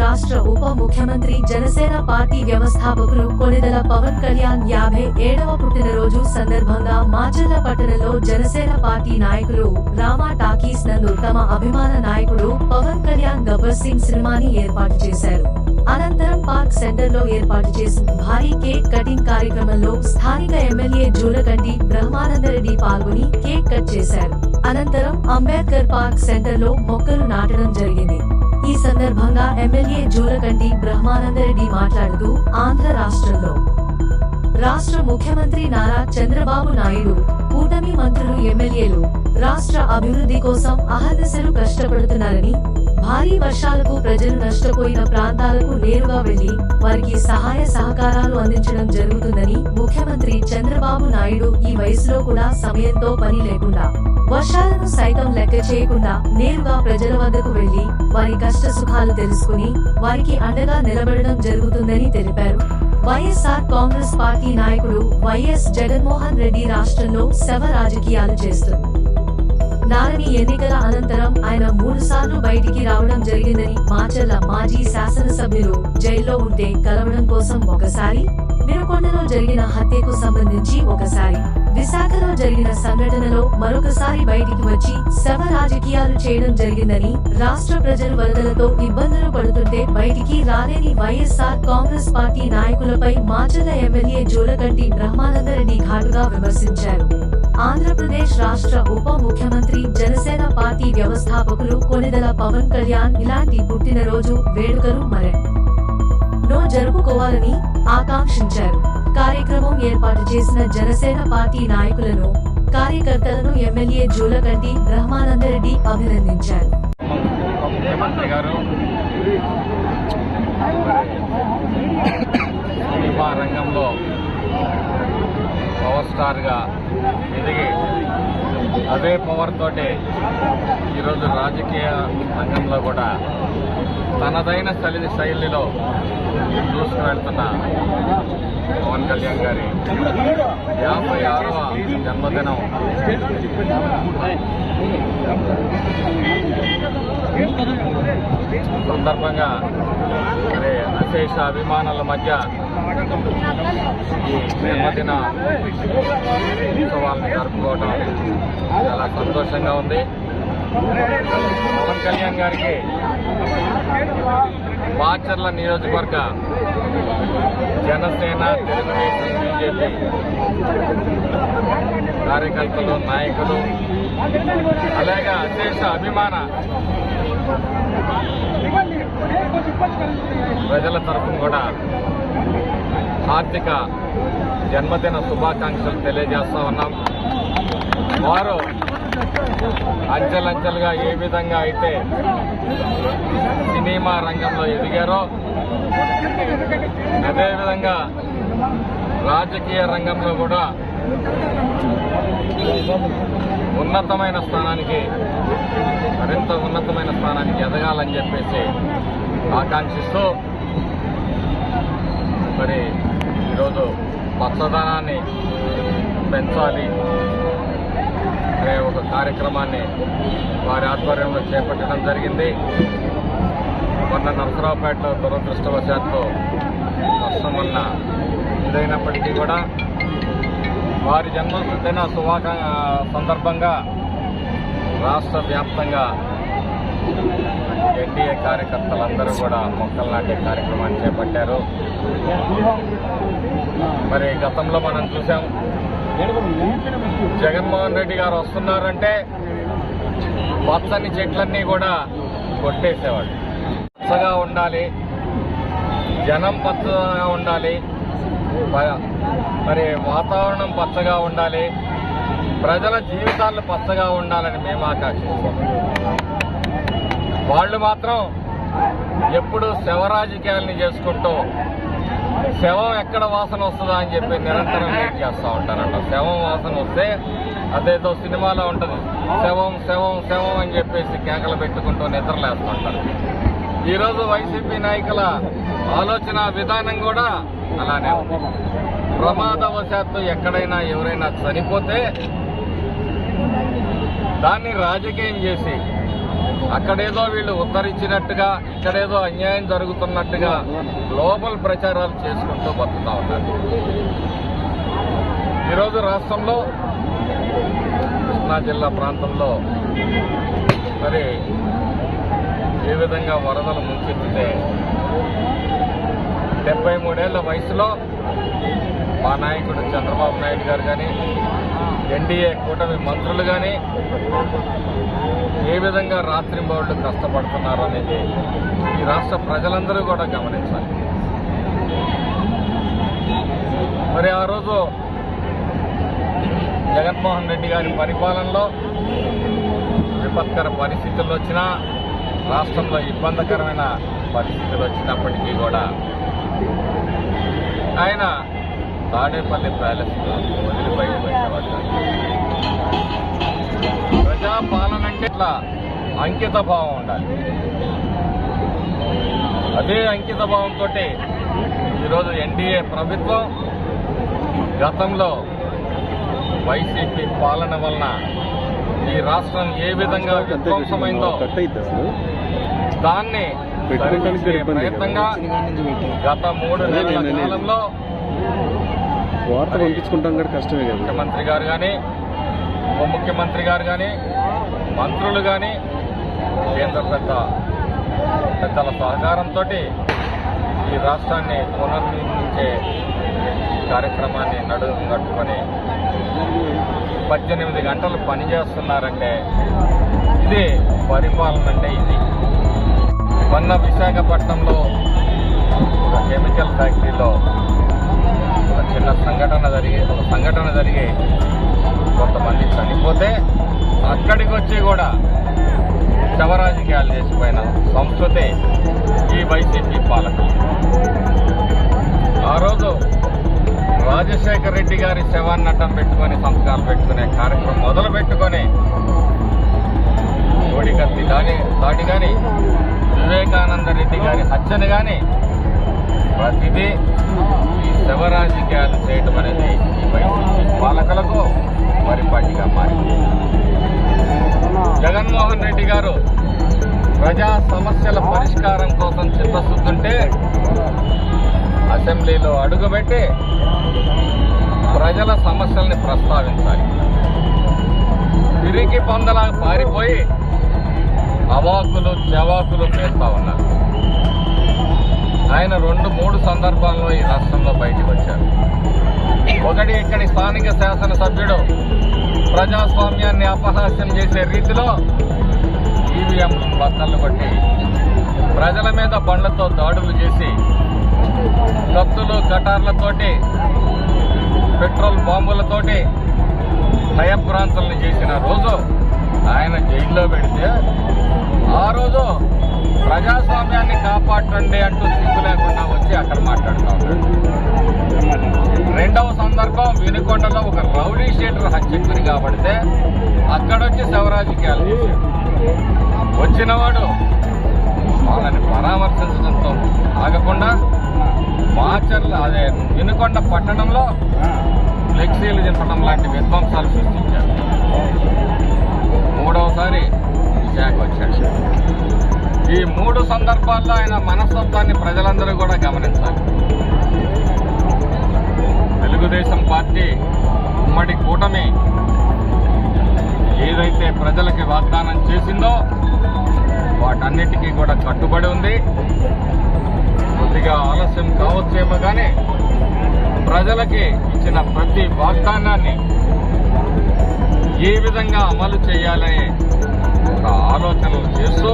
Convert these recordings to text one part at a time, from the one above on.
రాష్ట్ర ఉప ముఖ్యమంత్రి జనసేన పార్టీ వ్యవస్థాపకులు కొనిదల పవన్ కళ్యాణ్ యాభై ఏడవ పుట్టినరోజు సందర్భంగా మాచర్ల పట్టణంలో జనసేన పార్టీ నాయకులు రామా టాకీస్ నందు తమ అభిమాన నాయకుడు పవన్ కళ్యాణ్ గబ్బర్ సింగ్ సినిమాని ఏర్పాటు చేశారు. అనంతరం పార్క్ సెంటర్లో ఏర్పాటు చేసిన భారీ కేక్ కటింగ్ కార్యక్రమంలో స్థానిక ఎమ్మెల్యే జూలకంటి బ్రహ్మానందరెడ్డి పాల్గొని కేక్ కట్ చేశారు. అనంతరం అంబేద్కర్ పార్క్ సెంటర్లో మొక్కలు నాటడం జరిగింది. ఈ సందర్భంగా ఎమ్మెల్యే జూలకంటి బ్రహ్మానందరెడ్డి మాట్లాడుతూ ఆంధ్ర రాష్ట్రంలో రాష్ట్ర ముఖ్యమంత్రి నారా చంద్రబాబు నాయుడు కూటమి మంత్రులు ఎమ్మెల్యేలు రాష్ట్ర అభివృద్ధి కోసం అహర్నిశలు కష్టపడుతున్నారని భారీ వర్షాలకు ప్రజలు నష్టపోయిన ప్రాంతాలకు నేరుగా వెళ్ళి వారికి సహాయ సహకారాలు అందించడం జరుగుతుందని ముఖ్యమంత్రి చంద్రబాబు నాయుడు ఈ వయసులో కూడా సమయంతో పని లేకుండా వర్షాలను సైతం లెక్క చేయకుండా నేరుగా ప్రజల వద్దకు వెళ్ళి వారి కష్ట సుఖాలు తెలుసుకుని వారికి అండగా నిలబడడం జరుగుతుందని తెలిపారు. వైఎస్ఆర్ కాంగ్రెస్ పార్టీ నాయకుడు వైఎస్ జగన్మోహన్ రెడ్డి రాష్ట్రంలో శవ రాజకీయాలు చేస్తున్నారు నారని ఎన్నికల అనంతరం ఆయన మూడు సార్లు బయటికి రావడం జరిగిందని మాచర్ల మాజీ శాసనసభ్యులు జైల్లో ఉంటే కలవడం కోసం ఒకసారి వినుకొండలో జరిగిన హత్యకు సంబంధించి ఒకసారి విశాఖలో జరిగిన సంఘటనలో మరొకసారి బయటికి వచ్చి శవ రాజకీయాలు చేయడం జరిగిందని రాష్ట్ర ప్రజలు వరదలతో ఇబ్బందులు పడుతుంటే బయటికి రాలేని వైఎస్ఆర్ కాంగ్రెస్ పార్టీ నాయకులపై మాచర్ల ఎమ్మెల్యే జోలకంటి బ్రహ్మానందరెడ్డి ఘాటుగా విమర్శించారు. ఆంధ్రప్రదేశ్ రాష్ట్ర ఉప ముఖ్యమంత్రి జనసేన పార్టీ వ్యవస్థాపకులు కొనిదల పవన్ కళ్యాణ్ ఇలాంటి పుట్టినరోజు వేడుకలు మరెన్నో నో జరుపుకోవాలని ఆకాంక్షించారు. కార్యక్రమం ఏర్పాటు చేసిన జనసేన పార్టీ నాయకులను కార్యకర్తలను ఎమ్మెల్యే జూలకంటి బ్రహ్మానందరెడ్డి అభినందించారు ముఖ్యమంత్రి గారు సినిమా రంగంలో పవర్ స్టార్గా ఎదిగి అదే పవర్ తోటి ఈరోజు రాజకీయ రంగంలో కూడా తనదైన శైలి శైలిలో దూసుకువెళ్తున్న పవన్ కళ్యాణ్ గారి యాభై ఆరవ జన్మదినం. సందర్భంగా అశేష అభిమానుల మధ్య జన్మదిన ఉత్సవాలను జరుపుకోవడం చాలా సంతోషంగా ఉంది. పవన్ కళ్యాణ్ గారికి బాచర్ల నియోజకవర్గ జనసేన తెలుగుదేశం బీజేపీ కార్యకర్తలు నాయకులు అలాగే అశేష అభిమాన ప్రజల తరఫున కూడా హార్దిక జన్మదిన శుభాకాంక్షలు తెలియజేస్తా ఉన్నాం. వారు అంచెలంచెలుగా ఏ విధంగా అయితే సినిమా రంగంలో ఎదిగారో అదేవిధంగా రాజకీయ రంగంలో కూడా ఉన్నతమైన స్థానానికి మరింత ఉన్నతమైన స్థానానికి ఎదగాలని చెప్పేసి ఆకాంక్షిస్తూ మరి ఈరోజు పచ్చదనాన్ని పెంచాలి అనే ఒక కార్యక్రమాన్ని వారి ఆధ్వర్యంలో చేపట్టడం జరిగింది. మొన్న నరసరావుపేటలో దురదృష్టవశాత్తు వర్షం వల్ల ఇదైనప్పటికీ కూడా వారి జన్మదిన శుభాకా సందర్భంగా రాష్ట్ర వ్యాప్తంగా ఎన్డీఏ కార్యకర్తలందరూ కూడా మొక్కలు నాటే కార్యక్రమాన్ని చేపట్టారు. మరి గతంలో మనం చూసాం జగన్మోహన్ రెడ్డి గారు వస్తున్నారంటే పచ్చని చెట్లన్నీ కూడా కొట్టేసేవాడు పచ్చగా ఉండాలి జనం పచ్చగా ఉండాలి మరి వాతావరణం పచ్చగా ఉండాలి ప్రజల జీవితాలు పచ్చగా ఉండాలని మేము ఆకాంక్షిస్తాం వాళ్ళు మాత్రం ఎప్పుడు శవ రాజకీయాలని చేసుకుంటూ శవం ఎక్కడ వాసన వస్తుందా అని చెప్పి నిరంతరం వెయిట్ చేస్తూ ఉంటారంట. శవం వాసన వస్తే అదేదో సినిమాలో ఉంటుంది. శవం శవం శవం అని చెప్పేసి కేకలు పెట్టుకుంటూ నిద్రలేస్తుంటారు. ఈరోజు వైసీపీ నాయకుల ఆలోచన విధానం కూడా అలానే ఉంది. ప్రమాదవశాత్తు ఎక్కడైనా ఎవరైనా చనిపోతే దాన్ని రాజకీయం చేసి అక్కడేదో వీళ్ళు ఉద్ధరించినట్టుగా ఇక్కడేదో అన్యాయం జరుగుతున్నట్టుగా గ్లోబల్ ప్రచారాలు చేసుకుంటూ బతుకుతా ఉన్నారు. ఈరోజు రాష్ట్రంలో కృష్ణా జిల్లా ప్రాంతంలో మరి ఏ విధంగా వరదలు ముంచెత్తితే డెబ్బై మూడేళ్ళ వయసులో మా నాయకుడు చంద్రబాబు నాయుడు గారు కానీ ఎన్డీఏ కూటమి మంత్రులు కానీ ఏ విధంగా రాత్రింబౌళ్ళు కష్టపడుతున్నారు అనేది ఈ రాష్ట్ర ప్రజలందరూ కూడా గమనించాలి. మరి ఆ రోజు జగన్మోహన్ రెడ్డి గారి పరిపాలనలో విపత్కర పరిస్థితులు వచ్చినా రాష్ట్రంలో ఇబ్బందికరమైన పరిస్థితులు వచ్చినప్పటికీ కూడా ఆయన తాడేపల్లి ప్యాలెస్ వదిలి బయట పెట్టేవాడు ప్రజాపాలన అంటే ఇట్లా అంకిత భావం ఉండాలి అదే అంకిత భావంతో ఈరోజు ఎన్డీఏ ప్రభుత్వం గతంలో వైసీపీ పాలన వలన ఈ రాష్ట్రం ఏ విధంగా విధ్వంసమైందో దాన్ని. ప్రయత్నంగా గత మూడు నెలల. కాలంలో వార్త పంపించుకుంటాం కూడా కష్టమే కదా. ముఖ్యమంత్రి గారు కానీ ఉప ముఖ్యమంత్రి గారు కానీ మంత్రులు కానీ కేంద్ర పెద్ద పెద్దల సహకారంతో ఈ రాష్ట్రాన్ని పునర్నిర్మించే కార్యక్రమాన్ని నడు కట్టుకొని పద్దెనిమిది గంటలు పనిచేస్తున్నారంటే ఇది పరిపాలన అంటే ఇది. మొన్న విశాఖపట్నంలో ఒక కెమికల్ ఫ్యాక్టరీలో సంఘటన జరిగి కొంతమంది చనిపోతే అక్కడికి వచ్చి కూడా శవరాజకీయాలు చేసిపోయిన సంస్కృతి ఈ వైసీపీ పాలకులు. ఆ రోజు రాజశేఖర రెడ్డి గారి శవాన్ని అడ్డం పెట్టుకొని సంతకాలు పెట్టుకునే కార్యక్రమం మొదలు పెట్టుకొని కోడికత్తి దాని దాటి కానీ వివేకానంద రెడ్డి గారి హత్యను కానీ ప్రతిదీ ఈ శవరాజకీయాలు చేయటం అనేది ఈ వైసీపీ పాలకులకు పరిపాటిగా మారింది. జగన్మోహన్ రెడ్డి గారు ప్రజా సమస్యల పరిష్కారం కోసం చిత్తశుద్ధుంటే అసెంబ్లీలో అడుగుపెట్టి ప్రజల సమస్యల్ని ప్రస్తావించాలి. తిరిగి పొందలా పారిపోయి అవాకులు చవాకులు చేస్తా ఉన్నారు. ఆయన రెండు మూడు సందర్భాల్లో ఈ రాష్ట్రంలో బయటికి వచ్చారు. ఒకటి ఇక్కడి స్థానిక శాసనసభ్యుడు ప్రజాస్వామ్యాన్ని అపహాస్యం చేసే రీతిలో ఈవీఎం బద్దలు కొట్టి ప్రజల మీద బండ్లతో దాడులు చేసి కత్తులు కటార్లతోటి పెట్రోల్ బాంబులతోటి భయభ్రాంతుల్ని చేసిన రోజు ఆయన జైల్లో పెడితే ఆ రోజు ప్రజాస్వామ్యాన్ని కాపాడండి అంటూ సిగ్గు లేకుండా వచ్చి అక్కడ మాట్లాడుతూ రెండవ సందర్భం వినుకొండలో ఒక రౌడీ షీటర్ హత్యకు గురి కాబడితే అక్కడొచ్చి శవరాజకీయాలు వచ్చినవాడు వాళ్ళని పరామర్శించడంతో ఆగకుండా మాచర్ల అదే వినుకొండ పట్టణంలో ఫ్లెక్సీలు దింపడం లాంటి విధ్వంసాలు సృష్టించారు మూడవసారి విశాఖ ఈ మూడు సందర్భాల్లో ఆయన మనస్తత్వాన్ని ప్రజలందరూ కూడా గమనించాలి. తెలుగుదేశం పార్టీ ఉమ్మడి కూటమి ఏదైతే ప్రజలకి వాగ్దానం చేసిందో వాటన్నిటికీ కూడా కట్టుబడి ఉంది. కొద్దిగా ఆలస్యం కావచ్చేమో కానీ ప్రజలకి ఇచ్చిన ప్రతి వాగ్దానాన్ని ఏ విధంగా అమలు చేయాలనే ఒక ఆలోచనలు చేస్తూ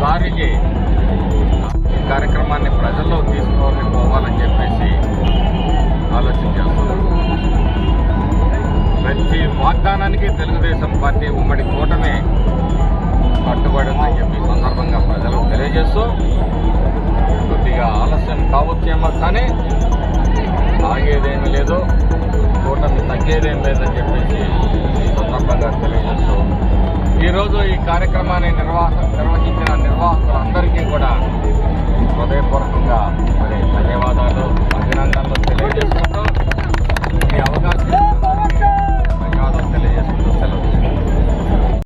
దానికి ఈ కార్యక్రమాన్ని ప్రజల్లో తీసుకొని పోవాలని చెప్పేసి ఆలోచన ప్రతి వాగ్దానానికి తెలుగుదేశం పార్టీ ఉమ్మడి కూటమి కట్టుబడి ఉందని చెప్పి సందర్భంగా ప్రజలకు తెలియజేస్తూ కొద్దిగా ఆలస్యం కావచ్చేమో కానీ ఆగేదేమీ లేదు కూటమి తగ్గేదేం లేదని చెప్పేసి సందర్భంగా తెలియజేస్తూ ఈరోజు ఈ కార్యక్రమాన్ని నిర్వాహ నిర్వహించిన నిర్వాహకులందరికీ కూడా హృదయపూర్వకంగా మరి ధన్యవాదాలు అభినందనలు తెలియజేసుకుంటూ ఈ అవకాశం